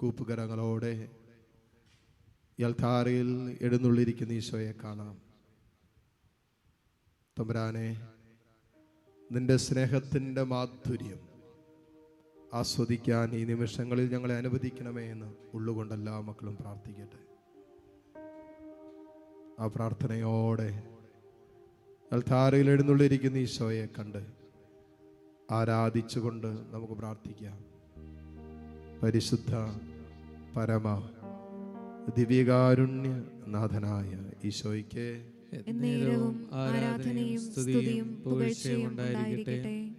കൂപ്പുകരങ്ങളോടെ യൽത്താരയിൽ എഴുന്നള്ളിരിക്കുന്ന ഈശോയെ കാണാം. തമ്പുരാനെ നിന്റെ സ്നേഹത്തിന്റെ മാധുര്യം ആസ്വദിക്കാൻ ഈ നിമിഷങ്ങളിൽ ഞങ്ങളെ അനുവദിക്കണമേ എന്ന് ഉള്ളുകൊണ്ട് എല്ലാ മക്കളും പ്രാർത്ഥിക്കട്ടെ. ആ പ്രാർത്ഥനയോടെ അൽത്താരയിൽ എഴുന്നള്ളിരിക്കുന്ന ഈശോയെ കണ്ട് ആരാധിച്ചുകൊണ്ട് നമുക്ക് പ്രാർത്ഥിക്കാം. പരിശുദ്ധ പരമ ദിവ്യകാരുണ്യ നാഥനായ ഈശോയ്ക്ക് എന്നേരവും ആരാധനയും സ്തുതിയും പുകഴ്ചയും ഉണ്ടായിരിക്കട്ടെ.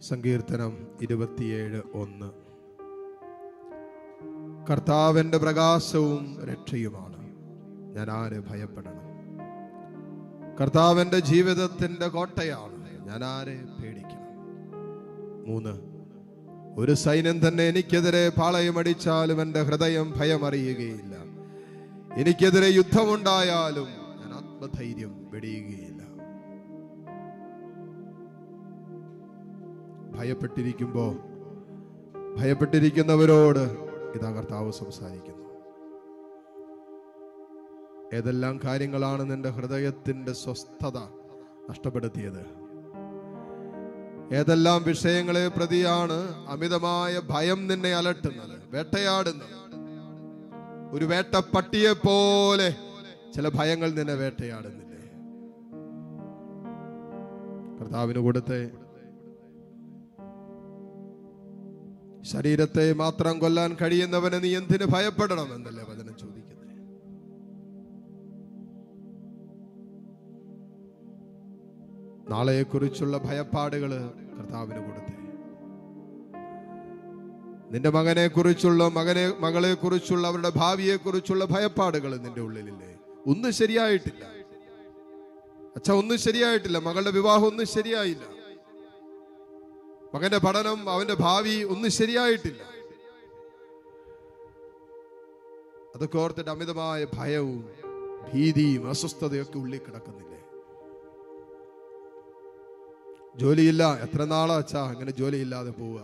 സങ്കീർത്തനം ഇരുപത്തിയേഴ് ഒന്ന്. കർത്താവിന്റെ പ്രകാശവും രക്ഷയുമാണ്. ഞാൻ ആര് ഭയപ്പെടണം? കർത്താവിന്റെ ജീവിതത്തിന്റെ കോട്ടയാണ്. ഞാൻ ആരെ പേടിക്കണം? മൂന്ന്. ഒരു സൈന്യം തന്നെ എനിക്കെതിരെ പാളയമടിച്ചാലും എന്റെ ഹൃദയം ഭയമറിയുകയില്ല. എനിക്കെതിരെ യുദ്ധമുണ്ടായാലും ഞാൻ ആത്മധൈര്യം വെടിയുകയില്ല. ഭയപ്പെട്ടിരിക്കുമ്പോ ഭയപ്പെട്ടിരിക്കുന്നവരോട് ഇതാ കർത്താവ് സംസാരിക്കുന്നു. ഏതെല്ലാം കാര്യങ്ങളാണ് നിന്റെ ഹൃദയത്തിന്റെ സ്വസ്ഥത നഷ്ടപ്പെടുത്തിയത്? ഏതെല്ലാം വിഷയങ്ങളെ പ്രതിയാണ് അമിതമായ ഭയം നിന്നെ അലട്ടുന്നത് വേട്ടയാടുന്നത്. ഒരു വേട്ട പട്ടിയെ പോലെ ചില ഭയങ്ങൾ നിന്നെ വേട്ടയാടുന്നില്ലേ? കർത്താവിന് കൊടുത്തെ. ശരീരത്തെ മാത്രം കൊല്ലാൻ കഴിയുന്നവനെ നീ എന്തിന് ഭയപ്പെടണം എന്നല്ലേ വചനം നാളെയെക്കുറിച്ചുള്ള ഭയപ്പാടുകൾ കർത്താവിന് കൊടുത്തേ. നിന്റെ മകനെ കുറിച്ചുള്ള മകനെ മകളെ കുറിച്ചുള്ള അവരുടെ ഭാവിയെ കുറിച്ചുള്ള ഭയപ്പാടുകൾ നിന്റെ ഉള്ളിലില്ലേ? ഒന്നും ശരിയായിട്ടില്ല. അച്ഛ ഒന്നും ശരിയായിട്ടില്ല. മകളുടെ വിവാഹം ഒന്നും ശരിയായില്ല. മകന്റെ പഠനം അവന്റെ ഭാവി ഒന്നും ശരിയായിട്ടില്ല. അതൊക്കെ ഓർത്തിട്ട് അമിതമായ ഭയവും ഭീതിയും അസ്വസ്ഥതയൊക്കെ ഉള്ളിൽ കിടക്കുന്നില്ലേ. ജോലിയില്ല എത്ര നാളാ അച്ഛാ അങ്ങനെ ജോലിയില്ലാതെ പോവുക.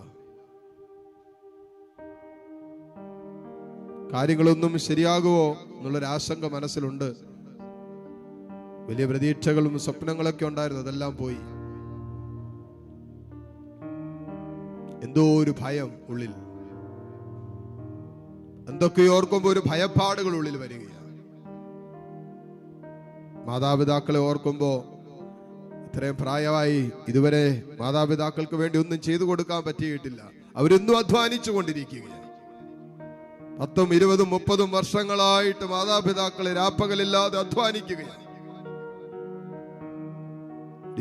കാര്യങ്ങളൊന്നും ശരിയാകുമോ എന്നുള്ളൊരാശങ്ക മനസ്സിലുണ്ട്. വലിയ പ്രതീക്ഷകളും സ്വപ്നങ്ങളൊക്കെ ഉണ്ടായിരുന്നു അതെല്ലാം പോയി. എന്തോ ഒരു ഭയം ഉള്ളിൽ. എന്തൊക്കെയോ ഓർക്കുമ്പോൾ ഒരു ഭയപ്പാടുകൾ ഉള്ളിൽ വരികയാണ്. മാതാപിതാക്കളെ ഓർക്കുമ്പോ ഇത്രയും പ്രായമായി ഇതുവരെ മാതാപിതാക്കൾക്ക് വേണ്ടി ഒന്നും ചെയ്തു കൊടുക്കാൻ പറ്റിയിട്ടില്ല. അവരെന്നും അധ്വാനിച്ചു കൊണ്ടിരിക്കുകയാണ്. പത്തും ഇരുപതും മുപ്പതും വർഷങ്ങളായിട്ട് മാതാപിതാക്കളെ രാപ്പകലില്ലാതെ അധ്വാനിക്കുകയാണ്.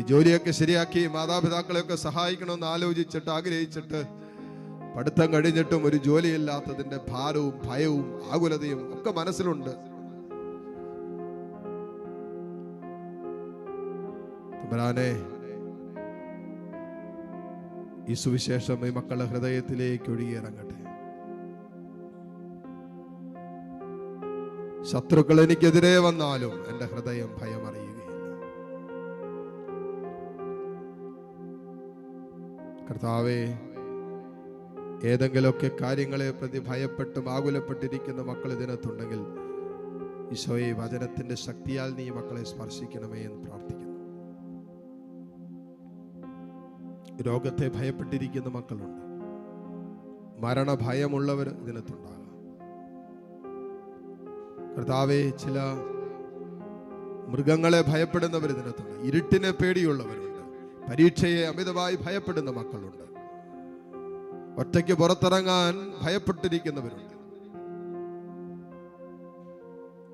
ജോലിയൊക്കെ ശരിയാക്കി മാതാപിതാക്കളെയൊക്കെ സഹായിക്കണമെന്ന് ആലോചിച്ചിട്ട് ആഗ്രഹിച്ചിട്ട് പഠിത്തം കഴിഞ്ഞിട്ടും ഒരു ജോലിയില്ലാത്തതിന്റെ ഭാരവും ഭയവും ആകുലതയും ഒക്കെ മനസ്സിലുണ്ട്. തമ്പുരാനെ ഈ സുവിശേഷം ഈ മക്കളുടെ ഹൃദയത്തിലേക്ക് ഒഴുകിയിറങ്ങട്ടെ. ശത്രുക്കൾ എനിക്കെതിരെ വന്നാലും എന്റെ ഹൃദയം ഭയമറിയുകയില്ല. കർത്താവേ ഏതെങ്കിലുമൊക്കെ കാര്യങ്ങളെ പ്രതി ഭയപ്പെട്ടും ആകുലപ്പെട്ടിരിക്കുന്ന മക്കൾ ഇതിനകത്തുണ്ടെങ്കിൽ ഈശോയെ വചനത്തിന്റെ ശക്തിയാൽ നീ മക്കളെ സ്പർശിക്കണമേ എന്ന് പ്രാർത്ഥിക്കുന്നു. രോഗത്തെ ഭയപ്പെട്ടിരിക്കുന്ന മക്കളുണ്ട്. മരണഭയമുള്ളവർ ഇതിനകത്തുണ്ടാകാം. കർത്താവെ ചില മൃഗങ്ങളെ ഭയപ്പെടുന്നവർ ഇതിനകത്തുണ്ട്. ഇരുട്ടിനെ പേടിയുള്ളവരുണ്ട്. പരീക്ഷയെ അമിതമായി ഭയപ്പെടുന്ന മക്കളുണ്ട്. ഒറ്റയ്ക്ക് പുറത്തിറങ്ങാൻ ഭയപ്പെട്ടിരിക്കുന്നവരുണ്ട്.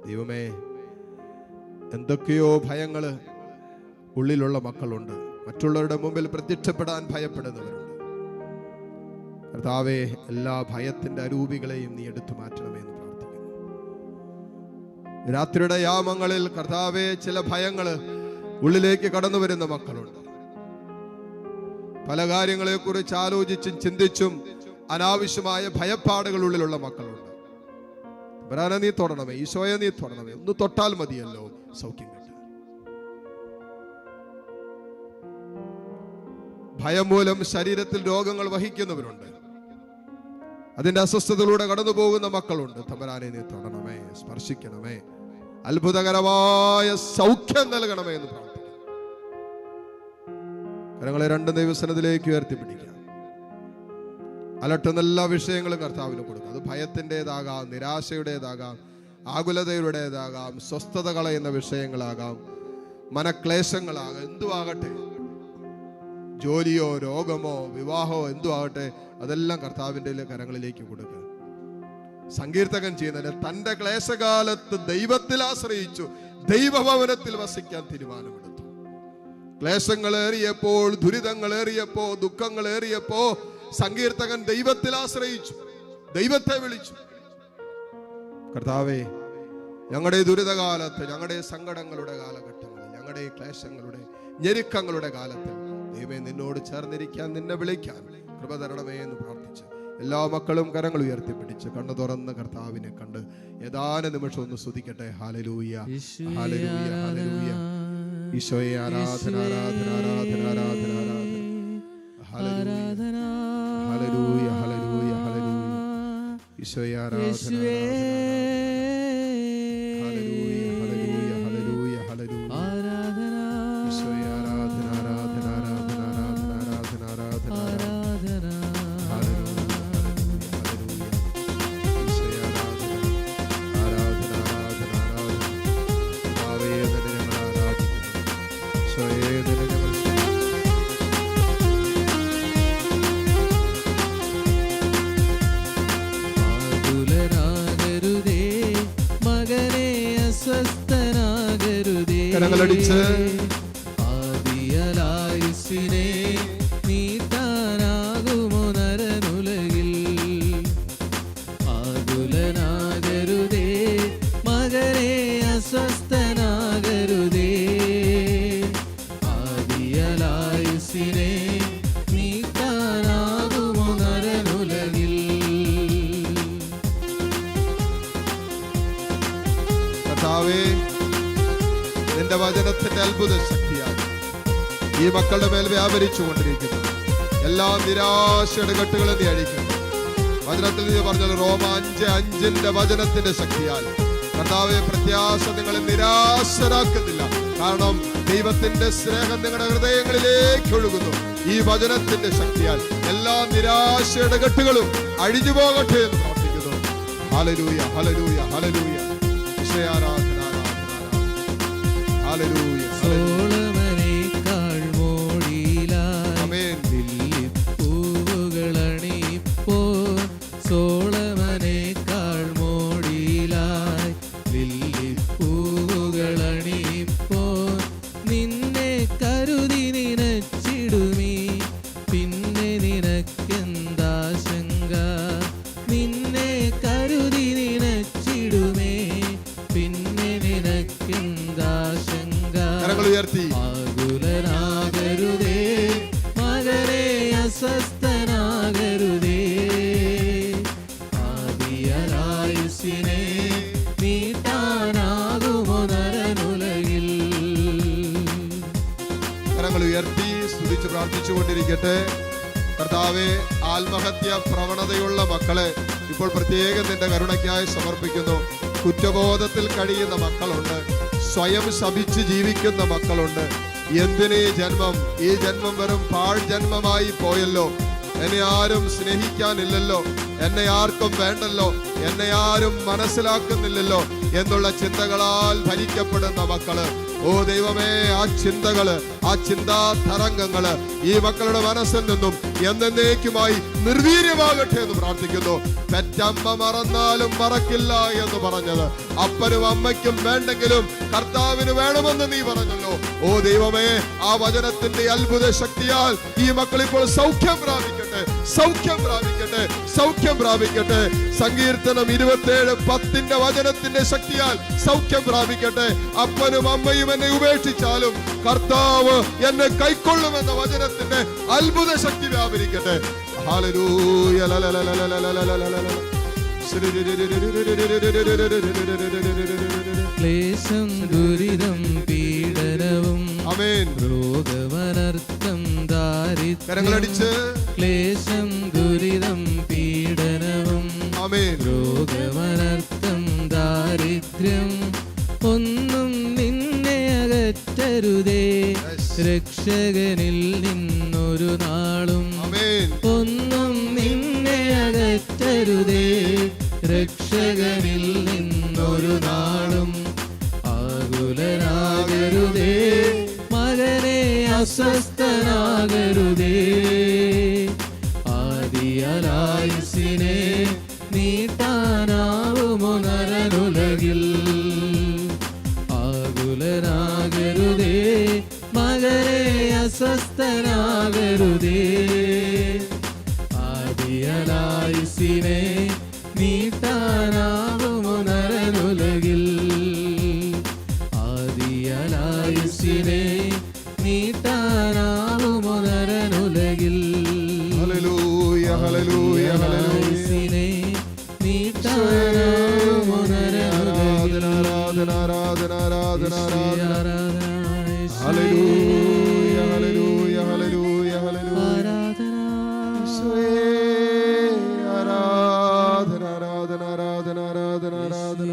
ദൈവമേ എന്തൊക്കെയോ ഭയങ്ങൾ ഉള്ളിലുള്ള മക്കളുണ്ട്. മറ്റുള്ളവരുടെ മുമ്പിൽ പ്രത്യക്ഷപ്പെടാൻ ഭയപ്പെടുന്നവരുണ്ട്. കർത്താവേ എല്ലാ ഭയത്തിന്റെ അരൂപികളെയും നീ എടുത്തു മാറ്റണമേ എന്ന് പ്രാർത്ഥിക്കുന്നു. രാത്രിയുടെ യാമങ്ങളിൽ കർത്താവെ ചില ഭയങ്ങൾ ഉള്ളിലേക്ക് കടന്നു വരുന്ന മക്കളുണ്ട്. പല കാര്യങ്ങളെക്കുറിച്ച് ആലോചിച്ചും ചിന്തിച്ചും അനാവശ്യമായ ഭയപ്പാടുകൾ ഉള്ളിലുള്ള മക്കളുണ്ട്. വരാനെ നീ തൊടണമേ? ഈശോയെ നീ തൊടണമേ? ഒന്ന് തൊട്ടാൽ മതിയല്ലോ സൗഖ്യം ഭയം മൂലം ശരീരത്തിൽ രോഗങ്ങൾ വഹിക്കുന്നവരുണ്ട്. അതിന്റെ അസ്വസ്ഥതയിലൂടെ കടന്നു പോകുന്ന മക്കളുണ്ട്. തമ്പരാനെ നീ തൊടണമേ സ്പർശിക്കണമേ. അത്ഭുതകരമായ സൗഖ്യം നൽകണമേ എന്ന് പ്രാർത്ഥിക്കുന്നു. കരങ്ങളെ രണ്ട് ദൈവസനത്തിലേക്ക് ഉയർത്തിപ്പിടിക്കാം. അലട്ടുന്ന എല്ലാ വിഷയങ്ങളും കർത്താവിന് കൊടുക്കും. അത് ഭയത്തിന്റെതാകാം നിരാശയുടേതാകാം ആകുലതയുടേതാകാം സ്വസ്ഥത കളയുന്ന വിഷയങ്ങളാകാം മനക്ലേശങ്ങളാകാം എന്തുവാകട്ടെ ജോലിയോ രോഗമോ വിവാഹമോ എന്തു ആകട്ടെ അതെല്ലാം കർത്താവിന്റെ കരങ്ങളിലേക്ക് കൊടുക്കുക. സങ്കീർത്തകൻ ചെയ്യുന്നതിന് തന്റെ ക്ലേശകാലത്ത് ദൈവത്തിൽ ആശ്രയിച്ചു ദൈവഭവനത്തിൽ വസിക്കാൻ തീരുമാനമെടുത്തു. ഏറിയപ്പോ ദുഃഖങ്ങൾ ഏറിയപ്പോ സങ്കീർത്തകൻ ദൈവത്തിൽ ആശ്രയിച്ചു ദൈവത്തെ വിളിച്ചു. കർത്താവേ ഞങ്ങളുടെ ദുരിതകാലത്ത് ഞങ്ങളുടെ സങ്കടങ്ങളുടെ കാലഘട്ടങ്ങളിൽ ഞങ്ങളുടെ ക്ലേശങ്ങളുടെ ഞെരുക്കങ്ങളുടെ കാലത്ത് ദൈവമേ നിന്നോട് ചേർന്നിരിക്കാൻ നിന്നെ വിളിക്കാൻ കൃപ തരണമേ എന്ന് പ്രാർത്ഥിച്ച് എല്ലാ മക്കളും കരങ്ങൾ ഉയർത്തിപ്പിടിച്ച് കണ്ണു തുറന്ന് കർത്താവിനെ കണ്ട് ഏതാനും നിമിഷം ഒന്ന് സ്തുതിക്കട്ടെ. ഹാലലൂയ ഹാലലൂയ ഹാലലൂയ ഈശോയെ ആരാധന ആരാധന ആരാധന ആരാധന ആരാധന. ആരാധന. ഹാലലൂയ ഹാലലൂയ ഹല്ലേലൂയ. ഈശോയെ ആരാധന. കരങ്ങളടിച്ച്. ആദിയലായുസ്സിനെ നീട്ടാനാകുമോ നരനുലകിൽ? ആകുലനാകരുതേ മകനെ അസ്വസ്ഥനാകരുതേ. ആദിയലായുസ്സിനെ നീട്ടാനാകുമോ നരനുലകിൽ? കർത്താവേ നിന്റെ വചനത്തിന്റെ അത്ഭുത ശക്തിയാണ് ഈ മക്കളുടെ മേൽ വ്യാപരിച്ചു കൊണ്ടിരിക്കുന്നു എല്ലാ നിരാശയുടെ കെട്ടുകളും നീ അഴിക്കുന്നു. വചനത്തിൽ നീ പറഞ്ഞത് റോമ അഞ്ച് അഞ്ചിന്റെ വചനത്തിന്റെ ശക്തിയാൽ. കർത്താവെ പ്രത്യാശ നിങ്ങളെ നിരാശരാക്കുന്നില്ല. കാരണം ദൈവത്തിന്റെ സ്നേഹം നിങ്ങളുടെ ഹൃദയങ്ങളിലേക്ക് ഒഴുകുന്നു. ഈ വചനത്തിന്റെ ശക്തിയാൽ എല്ലാ നിരാശയുടെ കെട്ടുകളും അഴിഞ്ഞു പോകട്ടെ എന്ന് പ്രാർത്ഥിക്കുന്നു. ഹലരൂയ ഹലരൂയ ഹലരൂയ വിഷയാരാധന Aleluia. ആദിയരായുസിനെ നീട്ടാനാകുമോ നരനുലകിൽ? കരങ്ങൾ ഉയർത്തി സ്തുതിച്ച് പ്രാർത്ഥിച്ചുകൊണ്ടിരിക്കട്ടെ. കർത്താവെ ആത്മഹത്യ പ്രവണതയുള്ള മക്കളെ ഇപ്പോൾ പ്രത്യേകം നിന്റെ കരുണയ്ക്കായി സമർപ്പിക്കുന്നു. കുറ്റബോധത്തിൽ കഴിയുന്ന മക്കളുണ്ട്. സ്വയം ശപിച്ച് ജീവിക്കുന്ന മക്കളുണ്ട്. എന്തിനീ ജന്മം? ഈ ജന്മം വെറും പാഴ് ജന്മമായി പോയല്ലോ. എന്നെ ആരും സ്നേഹിക്കാനില്ലല്ലോ. എന്നെ ആർക്കും വേണ്ടല്ലോ. എന്നെ ആരും മനസ്സിലാക്കുന്നില്ലല്ലോ. എന്നുള്ള ചിന്തകളാൽ ഭരിക്കപ്പെടുന്ന മക്കൾ. ഓ ദൈവമേ ആ ചിന്തകൾ ആ ചിന്താ തരംഗങ്ങൾ ഈ മക്കളുടെ മനസ്സിൽ നിന്നും എന്നേക്കുമായി നിർവീര്യമാകട്ടെ എന്ന് പ്രാർത്ഥിക്കുന്നു. പെറ്റമ്മ മറന്നാലും മറക്കില്ല എന്ന് പറഞ്ഞത്. അപ്പനും അമ്മയ്ക്കും വേണ്ടെങ്കിലും കർത്താവിന് വേണമെന്ന് നീ പറഞ്ഞല്ലോ. ഓ ദൈവമേ ആ വചനത്തിന്റെ അത്ഭുത ശക്തിയാൽ ഈ മക്കൾ ഇപ്പോൾ സൗഖ്യം പ്രാപിക്കട്ടെ സൗഖ്യം പ്രാപിക്കട്ടെ സൗഖ്യം പ്രാപിക്കട്ടെ. സങ്കീർത്തനം ഇരുപത്തേഴ് പത്തിന്റെ വചനത്തിന്റെ ശക്തിയാൽ സൗഖ്യം പ്രാപിക്കട്ടെ. അപ്പനും അമ്മയും എന്നെ ഉപേക്ഷിച്ചാലും കർത്താവ് എന്നെ കൈക്കൊള്ളുമെന്ന വചനത്തിന്റെ അത്ഭുത ശക്തി വ്യാപരിക്കട്ടെ. ക്ലേശം ദുരിതം പീഡനവും അമേൻ രോഗമനർത്ഥം ദാരിദ്ര്യങ്ങളടിച്ച് ക്ലേശം ദുരിതം പീഡനവും അമേൻ രോഗമനർത്ഥം ദാരിദ്ര്യം. ഒന്ന് അകറ്റരുതേ രക്ഷകനിൽ നിന്നൊരു നാളും ഒന്നും നിന്നെ അകറ്റരുതേ. രക്ഷകനിൽ നിന്നൊരു നാളും ആകുലനാകരുതേ. മകനെ അസ്വസ്ഥനാകരുതേ. ആരാധന ആരാധന ആരാധന ആരാധന ആരാധന ആരാധന ആരാധന ആരാധന ആരാധന ആരാധന ആരാധന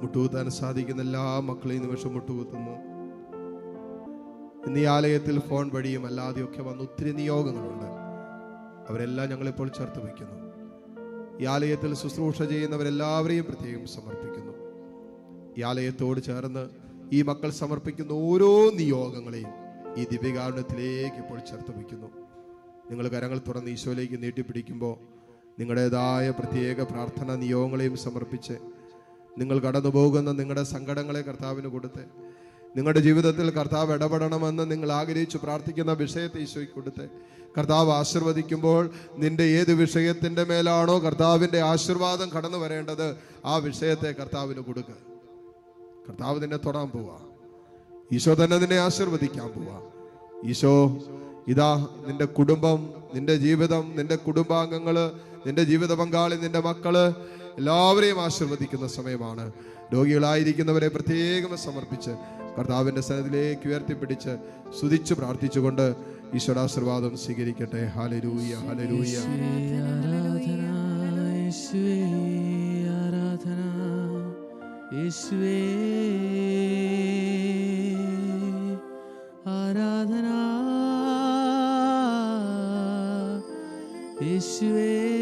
മുട്ടുകുത്താൻ സാധിക്കുന്ന എല്ലാ മക്കളെയും നിമിഷം മുട്ടുകുത്തുന്നു. ഇന്ന് ഈ ആലയത്തിൽ ഫോൺ വഴിയും അല്ലാതെയൊക്കെ വന്ന് ഒത്തിരി നിയോഗങ്ങളുണ്ട്. അവരെല്ലാം ഞങ്ങളിപ്പോൾ ചേർത്ത് വയ്ക്കുന്നു. ഈ ആലയത്തിൽ ശുശ്രൂഷ ചെയ്യുന്നവരെല്ലാവരെയും പ്രത്യേകം സമർപ്പിക്കുന്നു. ഈ ആലയത്തോട് ചേർന്ന് ഈ മക്കൾ സമർപ്പിക്കുന്ന ഓരോ നിയോഗങ്ങളെയും ഈ ദിവ്യകാരുണ്യത്തിലേക്ക് ഇപ്പോൾ ചേർത്ത് വയ്ക്കുന്നു. നിങ്ങൾ കരങ്ങൾ തുറന്ന് ഈശോയിലേക്ക് നീട്ടിപ്പിടിക്കുമ്പോൾ നിങ്ങളുടേതായ പ്രത്യേക പ്രാർത്ഥന നിയോഗങ്ങളെയും സമർപ്പിച്ച് നിങ്ങൾ കടന്നു പോകുന്ന നിങ്ങളുടെ സങ്കടങ്ങളെ കർത്താവിന് കൊടുത്ത് നിങ്ങളുടെ ജീവിതത്തിൽ കർത്താവ് ഇടപെടണമെന്ന് നിങ്ങൾ ആഗ്രഹിച്ചു പ്രാർത്ഥിക്കുന്ന വിഷയത്തെ ഈശോയ്ക്ക് കൊടുത്ത്. കർത്താവ് ആശീർവദിക്കുമ്പോൾ നിന്റെ ഏത് വിഷയത്തിന്റെ മേലാണോ കർത്താവിന്റെ ആശീർവാദം കടന്നു വരേണ്ടത് ആ വിഷയത്തെ കർത്താവിന് കൊടുക്കുക കർത്താവ് നിന്നെ തൊടാൻ പോവാ. ഈശോ തന്നെ നിന്നെ ആശീർവദിക്കാൻ പോവാ. ഈശോ ഇതാ നിന്റെ കുടുംബം നിന്റെ ജീവിതം നിന്റെ കുടുംബാംഗങ്ങൾ നിന്റെ ജീവിത പങ്കാളി നിന്റെ മക്കൾ എല്ലാവരെയും ആശീർവദിക്കുന്ന സമയമാണ്. രോഗികളായിരിക്കുന്നവരെ പ്രത്യേകം സമർപ്പിച്ച് കർത്താവിന്റെ സ്ഥലത്തിലേക്ക് ഉയർത്തിപ്പിടിച്ച് സ്തുതിച്ച് പ്രാർത്ഥിച്ചുകൊണ്ട് ഈശ്വരാശീർവാദം സ്വീകരിക്കട്ടെ. ഹാലരൂയ ഹാലരൂയ ആരാധന ആരാധന യേശുവേ.